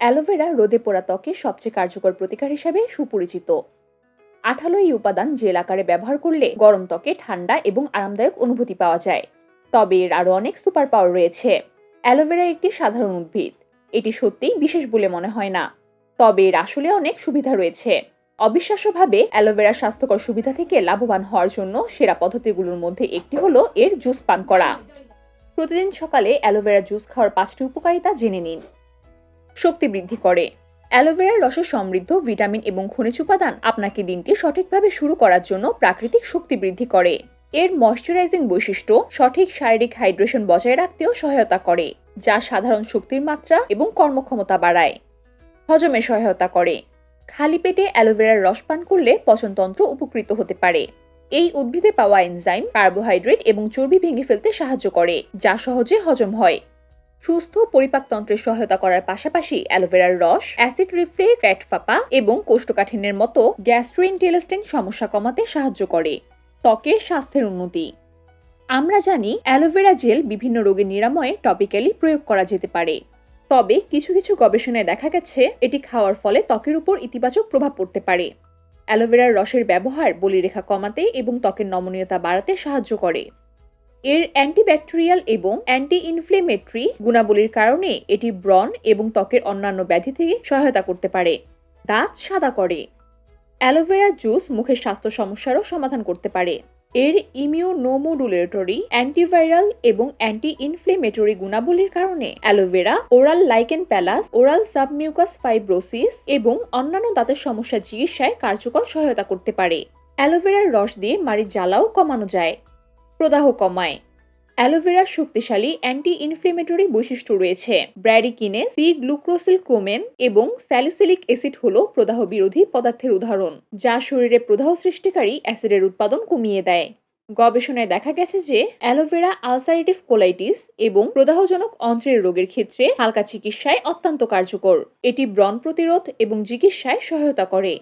Aloe vera রোদে পোড়া ত্বকে সবচেয়ে কার্যকর প্রতিকার হিসেবে সুপরিচিত। আঠালো এই উপাদান জেল আকারে ব্যবহার করলে গরম ত্বকে ঠান্ডা এবং আরামদায়ক অনুভূতি পাওয়া যায়। তবে এর আরও অনেক সুপার পাওয়ার রয়েছে। অ্যালোভেরা একটি সাধারণ উদ্ভিদ। এটি সত্যিই বিশেষ বলে মনে হয় না। তবে এর আসলে অনেক সুবিধা রয়েছে। অবিশ্বাস্যভাবে অ্যালোভেরা স্বাস্থ্যকর সুবিধা থেকে লাভবান হওয়ার জন্য সেরা পদ্ধতিগুলোর মধ্যে একটি হলো এর জুস পান করা। প্রতিদিন সকালে অ্যালোভেরা জুস খাওয়ার পাঁচটি উপকারিতা জেনে নিন। শক্তি বৃদ্ধি করে। অ্যালোভেরার রসে সমৃদ্ধ ভিটামিন এবং খনিজ উপাদান আপনাকে দিনটি সঠিকভাবে শুরু করার জন্য প্রাকৃতিক শক্তি বৃদ্ধি করে। এর ময়শ্চারাইজিং বৈশিষ্ট্য সঠিক শারীরিক হাইড্রেশন বজায় রাখতেও সহায়তা করে, যা সাধারণ শক্তির মাত্রা এবং কর্মক্ষমতা বাড়ায়। হজমে সহায়তা করে। খালি পেটে অ্যালোভেরার রস পান করলে পচনতন্ত্র উপকৃত হতে পারে। এই উদ্ভিদে পাওয়া এনজাইম কার্বোহাইড্রেট এবং চর্বি ভেঙে ফেলতে সাহায্য করে, যা সহজে হজম হয়। সুস্থ পরিপাকতন্ত্রের সহায়তা করার পাশাপাশি অ্যালোভেরার রস, অ্যাসিড রিফ্লেক্স ফ্যাট ফাঁপা এবং কোষ্ঠকাঠিন্যের মতো গ্যাস্ট্রোইন্টেলেস্টেন সমস্যা কমাতে সাহায্য করে। ত্বকের স্বাস্থ্যের উন্নতি। আমরা জানি অ্যালোভেরা জেল বিভিন্ন রোগের নিরাময়ে টপিক্যালি প্রয়োগ করা যেতে পারে। তবে কিছু কিছু গবেষণায় দেখা গেছে, এটি খাওয়ার ফলে ত্বকের উপর ইতিবাচক প্রভাব পড়তে পারে। অ্যালোভেরার রসের ব্যবহার বলিরেখা কমাতে এবং ত্বকের নমনীয়তা বাড়াতে সাহায্য করে। এর অ্যান্টিব্যাকটেরিয়াল এবং অ্যান্টি ইনফ্লেমেটরি গুণাবলীর কারণে এটি ব্রণ এবং ত্বকের অন্যান্য ব্যাধি থেকে সহায়তা করতে পারে। দাঁত সাদা করে। অ্যালোভেরা জুস মুখের স্বাস্থ্য সমস্যারও সমাধান করতে পারে। এর ইমিউনোমোডুলেটরি, অ্যান্টিভাইরাল এবং অ্যান্টি ইনফ্লেমেটরি গুণাবলীর কারণে aloe vera, oral lichen planus oral submucous fibrosis এবং অন্যান্য দাঁতের সমস্যা চিকিৎসায় কার্যকর সহায়তা করতে পারে। অ্যালোভেরার রস দিয়ে মাড়ির জ্বালাও কমানো যায়। প্রদাহ কমায়। অ্যালোভেরার শক্তিশালী অ্যান্টি ইনফ্লেমেটরি বৈশিষ্ট্য রয়েছে। ব্র্যাডিকিনে সি গ্লুক্রোসিল ক্রোমেন এবং স্যালিসিলিক অ্যাসিড হল প্রদাহ বিরোধী পদার্থের উদাহরণ, যা শরীরে প্রদাহ সৃষ্টিকারী অ্যাসিডের উৎপাদন কমিয়ে দেয়। গবেষণায় দেখা গেছে যে অ্যালোভেরা আলসারেটিভ কোলাইটিস এবং প্রদাহজনক অন্ত্রের রোগের ক্ষেত্রে হালকা চিকিৎসায় অত্যন্ত কার্যকর। এটি ব্রণ প্রতিরোধ এবং চিকিৎসায় সহায়তা করে।